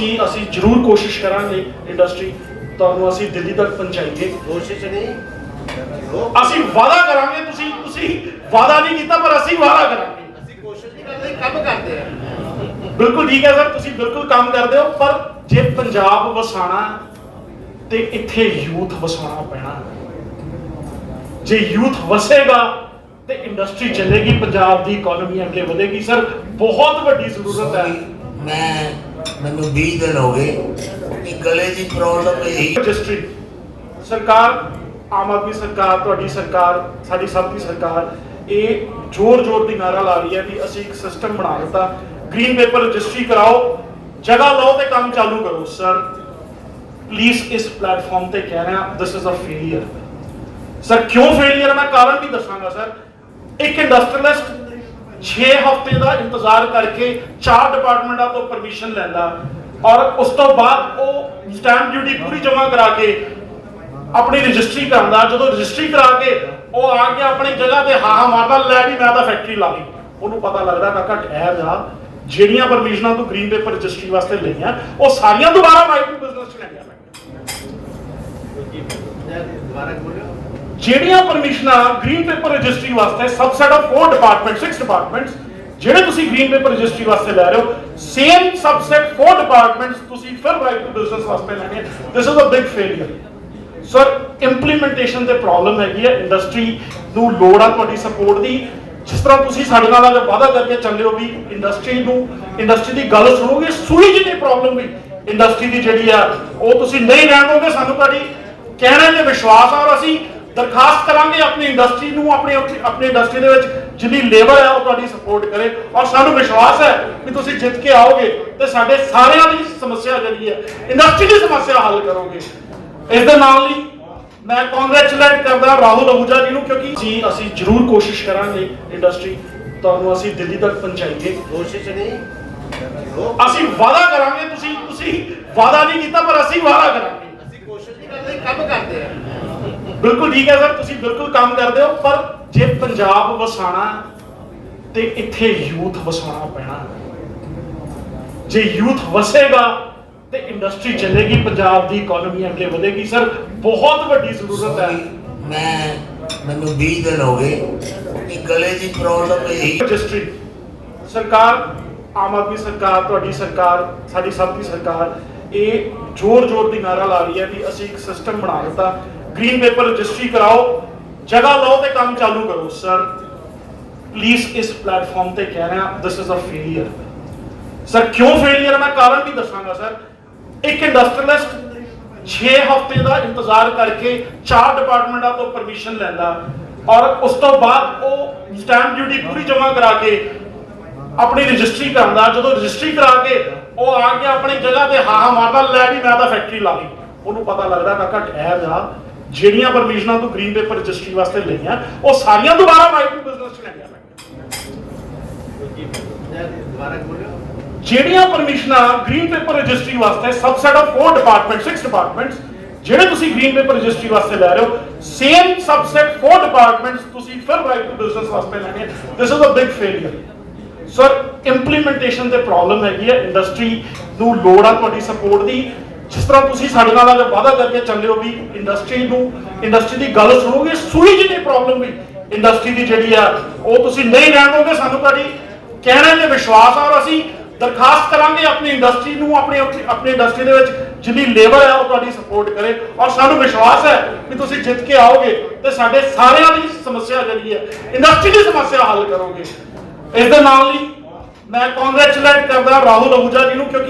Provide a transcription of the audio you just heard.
ਅਸੀਂ ਅਸੀਂ ਜ਼ਰੂਰ ਕੋਸ਼ਿਸ਼ ਕਰਾਂਗੇ ਇੰਡਸਟਰੀ ਤੁਹਾਨੂੰ ਅਸੀਂ ਦਿੱਲੀ ਤੱਕ ਪਹੁੰਚਾਈਏ। ਕੋਸ਼ਿਸ਼ ਨਹੀਂ। ਅਸੀਂ ਵਾਅਦਾ ਕਰਾਂਗੇ ਤੁਸੀਂ ਤੁਸੀਂ ਵਾਅਦਾ ਨਹੀਂ ਕੀਤਾ ਪਰ ਅਸੀਂ ਵਾਅਦਾ ਕਰਾਂਗੇ। ਅਸੀਂ ਕੋਸ਼ਿਸ਼ ਨਹੀਂ ਕਰਦੇ ਕੰਮ ਕਰਦੇ ਆ। ਬਿਲਕੁਲ ਠੀਕ ਹੈ ਸਰ ਤੁਸੀਂ ਬਿਲਕੁਲ ਕੰਮ ਕਰਦੇ ਹੋ ਪਰ ਜੇ ਪੰਜਾਬ ਵਸਾਣਾ ਤੇ ਇੱਥੇ ਯੂਥ ਵਸਾਉਣਾ ਪੈਣਾ। ਜੇ ਯੂਥ ਵਸੇਗਾ ਤੇ ਇੰਡਸਟਰੀ ਚੱਲੇਗੀ ਪੰਜਾਬ ਦੀ ਇਕਨੋਮੀ ਅੱਗੇ ਵਧੇਗੀ। ਸਰ ਬਹੁਤ ਵੱਡੀ ਜ਼ਰੂਰਤ ਹੈ। ਮੈਂ ਮੈਨੂੰ 20 ਦਿਨ ਹੋ ਗਏ ਕਿ ਗਲੇ ਦੀ ਪ੍ਰੋਬਲਮ ਇਹੀ ਰਜਿਸਟਰੀ ਸਰਕਾਰ, ਆਮ ਆਦਮੀ ਸਰਕਾਰ, ਤੁਹਾਡੀ ਸਰਕਾਰ, ਸਾਡੀ ਸਭ ਦੀ ਸਰਕਾਰ, ਇਹ ਜ਼ੋਰ ਜ਼ੋਰ ਦੀ ਨਾਰਾ ਲਾ ਰਹੀ ਹੈ ਕਿ ਅਸੀਂ ਇੱਕ ਸਿਸਟਮ ਬਣਾ ਦਿੱਤਾ। ਗ੍ਰੀਨ ਪੇਪਰ ਰਜਿਸਟਰੀ ਕਰਾਓ, ਜਗ੍ਹਾ ਲਓ ਤੇ ਕੰਮ ਚਾਲੂ ਕਰੋ। ਸਰ ਪਲੀਜ਼ ਇਸ ਪਲੇਟਫਾਰਮ ਤੇ ਕਹਿ ਰਿਹਾ this is a failure sir ਕਿਉਂ ਫੇਲਿਅਰ ਮੈਂ ਕਾਰਨ ਵੀ ਦੱਸਾਂਗਾ ਸਰ ਇੱਕ ਇੰਡਸਟਰੀਅਲਿਸਟ 6 ਹਫ਼ਤੇ ਦਾ ਇੰਤਜ਼ਾਰ ਕਰਕੇ ਚਾਰ ਡਿਪਾਰਟਮੈਂਟਾਂ ਤੋਂ ਪਰਮਿਸ਼ਨ ਲੈਂਦਾ। ਔਰ ਉਸ ਤੋਂ ਬਾਅਦ ਉਹ ਸਟੈਂਪ ਡਿਊਟੀ ਪੂਰੀ ਜਮ੍ਹਾਂ ਕਰਾ ਕੇ ਆਪਣੀ ਰਜਿਸਟਰੀ ਕਰਾਉਂਦਾ ਜਦੋਂ ਰਜਿਸਟਰੀ ਕਰਾ ਕੇ ਉਹ ਆ ਕੇ ਆਪਣੀ ਜਗ੍ਹਾ ਤੇ ਹਾਹਾ ਮਾਰਦਾ, ਲੈ ਵੀ ਮੈਂ ਤਾਂ ਫੈਕਟਰੀ ਲਾ ਲਈ। ਉਹਨੂੰ ਪਤਾ ਲੱਗਦਾ ਕਾਕਾ ਠਹਿਰ ਜਾ ਜਿਹੜੀਆਂ ਪਰਮਿਸ਼ਨਾਂ ਤੂੰ ਗ੍ਰੀਨ ਪੇਪਰ ਰਜਿਸਟਰੀ ਵਾਸਤੇ ਲਈਆਂ, ਉਹ ਸਾਰੀਆਂ ਦੁਬਾਰਾ ਮਾਈਕਰੋ ਬਿਜ਼ਨਸ ਚ ਲੈ ਗਿਆ। ਦੁਬਾਰਾ ਬੋਲਿਓ ਜਿਹੜੀਆਂ ਪਰਮਿਸ਼ਨਾਂ ਗ੍ਰੀਨ ਪੇਪਰ ਰਜਿਸਟਰੀ ਵਾਸਤੇ subset of four department six departments ਜਿਹੜੇ ਤੁਸੀਂ ਗ੍ਰੀਨ ਪੇਪਰ ਰਜਿਸਟਰੀ ਵਾਸਤੇ ਲੈ ਰਹੇ ਹੋ ਸੇਮ ਸਬਸੈਟ ਫੋਰ ਡਿਪਾਰਟਮੈਂਟਸ ਤੁਸੀਂ ਫਿਰ ਰਾਈਟ ਟੂ ਬਿਜ਼ਨਸ ਵਾਸਤੇ ਲੈਣੇ this is a big failure sir implementation ਤੇ ਪ੍ਰੋਬਲਮ ਹੈਗੀ ਹੈ ਇੰਡਸਟਰੀ ਨੂੰ ਲੋੜ ਆ ਤੁਹਾਡੀ ਸਪੋਰਟ ਦੀ। ਜਿਸ ਤਰ੍ਹਾਂ ਤੁਸੀਂ ਸਾਡੇ ਨਾਲ ਅਗਰ ਵਾਅਦਾ ਕਰਕੇ ਚੱਲੇ ਹੋ ਵੀ ਇੰਡਸਟਰੀ ਨੂੰ ਇੰਡਸਟਰੀ ਦੀ ਗੱਲ ਸੁਣੋਗੇ, ਸੁਣੀ ਜਿਹੀ ਪ੍ਰੋਬਲਮ ਵੀ। ਇੰਡਸਟਰੀ ਦੀ ਜਿਹੜੀ ਆ, ਉਹ ਤੁਸੀਂ ਨਹੀਂ ਰਹਿਣ ਦੋਗੇ, ਸਾਨੂੰ ਤੁਹਾਡੀ ਕਹਿਣੇ ਤੇ ਵਿਸ਼ਵਾਸ ਆ ਔਰ ਅਸੀਂ ਦਰਖਾਸਤ ਕਰਾਂਗੇ ਆਪਣੀ ਇੰਡਸਟਰੀ ਨੂੰ ਆਪਣੀ ਆਪਣੀ ਇੰਡਸਟਰੀ ਦੇ ਵਿੱਚ ਜਿੰਨੀ ਲੇਬਰ ਹੈ ਉਹ ਤੁਹਾਡੀ ਸਪੋਰਟ ਕਰੇ। ਔਰ ਸਾਨੂੰ ਵਿਸ਼ਵਾਸ ਹੈ ਕਿ ਤੁਸੀਂ ਜਿੱਤ ਕੇ ਆਓਗੇ ਤੇ ਸਾਡੇ ਸਾਰਿਆਂ ਦੀ ਸਮੱਸਿਆ ਜਿਹੜੀ ਹੈ ਇੰਡਸਟਰੀ ਦੀ ਸਮੱਸਿਆ ਹੱਲ ਕਰੋਗੇ। ਇਸ ਦੇ ਨਾਲ ਹੀ ਮੈਂ ਕੰਗ੍ਰੈਚੁਲੇਟ ਕਰਦਾ ਰਾਹੁਲ ਅਹੂਜਾ ਜੀ ਨੂੰ ਕਿਉਂਕਿ ਜੀ ਅਸੀਂ ਜ਼ਰੂਰ ਕੋਸ਼ਿਸ਼ ਕਰਾਂਗੇ ਇੰਡਸਟਰੀ ਤੁਹਾਨੂੰ ਅਸੀਂ ਦਿੱਲੀ ਤੱਕ ਪਹੁੰਚਾਈਏ। ਕੋਸ਼ਿਸ਼ ਨਹੀਂ ਅਸੀਂ ਵਾਅਦਾ ਕਰਾਂਗੇ ਤੁਸੀਂ ਤੁਸੀਂ ਵਾਅਦਾ ਨਹੀਂ ਕੀਤਾ ਪਰ ਅਸੀਂ ਵਾਅਦਾ ਕਰਾਂਗੇ। ਅਸੀਂ ਕੋਸ਼ਿਸ਼ ਨਹੀਂ ਕਰਦੇ ਕੰਮ ਕਰਦੇ ਆ। ਬਿਲਕੁਲ ਠੀਕ ਹੈ ਸਰ ਤੁਸੀਂ ਬਿਲਕੁਲ ਕੰਮ ਕਰਦੇ ਹੋ ਪਰ ਜੇ ਪੰਜਾਬ ਵਸਾਣਾ ਤੇ ਇੱਥੇ ਯੂਥ ਵਸਾਉਣਾ ਪੈਣਾ। ਜੇ ਯੂਥ ਵਸੇਗਾ ਤੇ ਇੰਡਸਟਰੀ ਚੱਲੇਗੀ ਪੰਜਾਬ ਦੀ ਇਕਨੋਮੀ ਅੱਗੇ ਵਧੇਗੀ। ਸਰ ਬਹੁਤ ਵੱਡੀ ਜ਼ਰੂਰਤ ਹੈ। ਮੈਂ ਮੈਨੂੰ 20 ਦਿਨ ਹੋ ਗਏ ਕਿ ਗਲੇ ਦੀ ਪ੍ਰੋਬਲਮ ਇਹੀ ਰਜਿਸਟਰੀ ਸਰਕਾਰ ਆਮ ਆਦਮੀ ਸਰਕਾਰ ਤੁਹਾਡੀ ਸਰਕਾਰ ਸਾਡੀ ਸਭ ਦੀ ਸਰਕਾਰ ਇਹ ਜ਼ੋਰ ਜ਼ੋਰ ਦੀ ਨਾਰਾ ਲਾ ਰਹੀ ਹੈ ਕਿ ਅਸੀਂ ਇੱਕ ਸਿਸਟਮ ਬਣਾ ਦਿੱਤਾ। ਗ੍ਰੀਨ ਪੇਪਰ ਰਜਿਸਟਰੀ ਕਰਾਓ ਜਗ੍ਹਾ ਲਓ ਤੇ ਕੰਮ ਚਾਲੂ ਕਰੋ ਸਰ ਪਲੀਜ਼ ਇਸ ਪਲੇਟਫਾਰਮ ਤੇ ਕਹਿ ਰਿਹਾ this is a failure sir ਕਿਉਂ ਫੇਲਿਅਰ ਮੈਂ ਕਾਰਨ ਵੀ ਦੱਸਾਂਗਾ ਸਰ ਇੱਕ ਇੰਡਸਟਰੀਅਲਿਸਟ 6 ਹਫ਼ਤੇ ਦਾ ਇੰਤਜ਼ਾਰ ਕਰਕੇ ਚਾਰ ਡਿਪਾਰਟਮੈਂਟਾਂ ਤੋਂ ਪਰਮਿਸ਼ਨ ਲੈਂਦਾ ਔਰ ਉਸ ਤੋਂ ਬਾਅਦ ਉਹ ਸਟੈਂਪ ਡਿਊਟੀ ਪੂਰੀ ਜਮ੍ਹਾਂ ਕਰਾ ਕੇ ਆਪਣੀ ਰਜਿਸਟਰੀ ਕਰਦਾ ਜਦੋਂ ਰਜਿਸਟਰੀ ਕਰਾ ਕੇ ਉਹ ਆ ਕੇ ਆਪਣੀ ਜਗ੍ਹਾ ਤੇ ਹਾਹਾ ਮਾਰਦਾ ਲੈ ਵੀ ਮੈਂ ਤਾਂ ਫੈਕਟਰੀ ਲਾ ਲਈ ਉਹਨੂੰ ਪਤਾ ਲੱਗਦਾ ਕਾਕਾ ਠਹਿਰ ਜਾ ਜਿਹੜੀਆਂ ਪਰਮਿਸ਼ਨਾਂ ਤੂੰ ਗ੍ਰੀਨ ਪੇਪਰ ਰਜਿਸਟਰੀ ਵਾਸਤੇ ਲਈਆਂ, ਉਹ ਸਾਰੀਆਂ ਦੁਬਾਰਾ ਮਾਈਕਰੋ ਬਿਜ਼ਨਸ ਚ ਲੈ ਗਿਆ ਜਿਹੜੀਆਂ ਪਰਮਿਸ਼ਨਾਂ ਗ੍ਰੀਨ ਪੇਪਰ ਰਜਿਸਟਰੀ ਵਾਸਤੇ subset of four department six departments ਜਿਹੜੇ ਤੁਸੀਂ ਗ੍ਰੀਨ ਪੇਪਰ ਰਜਿਸਟਰੀ ਵਾਸਤੇ ਲੈ ਰਹੇ ਹੋ ਸੇਮ ਸਬਸੈਟ ਫੋਰ ਡਿਪਾਰਟਮੈਂਟਸ ਤੁਸੀਂ ਫਿਰ ਰਾਈਟ ਟੂ ਬਿਜ਼ਨਸ ਵਾਸਤੇ ਲੈਣੇ this is a big failure sir implementation ਤੇ ਪ੍ਰੋਬਲਮ ਹੈਗੀ ਹੈ ਇੰਡਸਟਰੀ ਨੂੰ ਲੋੜ ਆ ਤੁਹਾਡੀ ਸਪੋਰਟ ਦੀ। ਜਿਸ ਤਰ੍ਹਾਂ ਤੁਸੀਂ ਸਾਡੇ ਨਾਲ ਅੱਜ ਵਾਅਦਾ ਕਰਕੇ ਚੱਲੇ ਹੋ ਵੀ ਇੰਡਸਟਰੀ ਨੂੰ ਇੰਡਸਟਰੀ ਦੀ ਗੱਲ ਸੁਣੋਗੇ ਸੂਈ ਜਿੰਨੀ ਪ੍ਰੋਬਲਮ ਵੀ ਇੰਡਸਟਰੀ ਦੀ ਜਿਹੜੀ ਆ, ਉਹ ਤੁਸੀਂ ਨਹੀਂ ਰਹਿਣ ਦੋਗੇ ਸਾਨੂੰ ਤੁਹਾਡੀ ਕਹਿਣੇ ਤੇ ਵਿਸ਼ਵਾਸ ਆ ਔਰ ਅਸੀਂ ਦਰਖਾਸਤ ਕਰਾਂਗੇ ਆਪਣੀ ਇੰਡਸਟਰੀ ਨੂੰ, ਆਪਣੀ ਆਪਣੀ ਇੰਡਸਟਰੀ ਦੇ ਵਿੱਚ ਜਿੰਨੀ ਲੇਬਰ ਹੈ ਉਹ ਤੁਹਾਡੀ ਸਪੋਰਟ ਕਰੇ। ਔਰ ਸਾਨੂੰ ਵਿਸ਼ਵਾਸ ਹੈ ਕਿ ਤੁਸੀਂ ਜਿੱਤ ਕੇ ਆਓਗੇ ਤੇ ਸਾਡੇ ਸਾਰਿਆਂ ਦੀ ਸਮੱਸਿਆ ਜਿਹੜੀ ਹੈ ਇੰਡਸਟਰੀ ਦੀ ਸਮੱਸਿਆ ਹੱਲ ਕਰੋਗੇ। ਇਸ ਦੇ ਨਾਲ ਹੀ ਮੈਂ ਕੰਗ੍ਰੈਚੁਲੇਟ ਕਰਦਾ ਰਾਹੁਲ ਅਹੂਜਾ ਜੀ ਨੂੰ, ਕਿਉਂਕਿ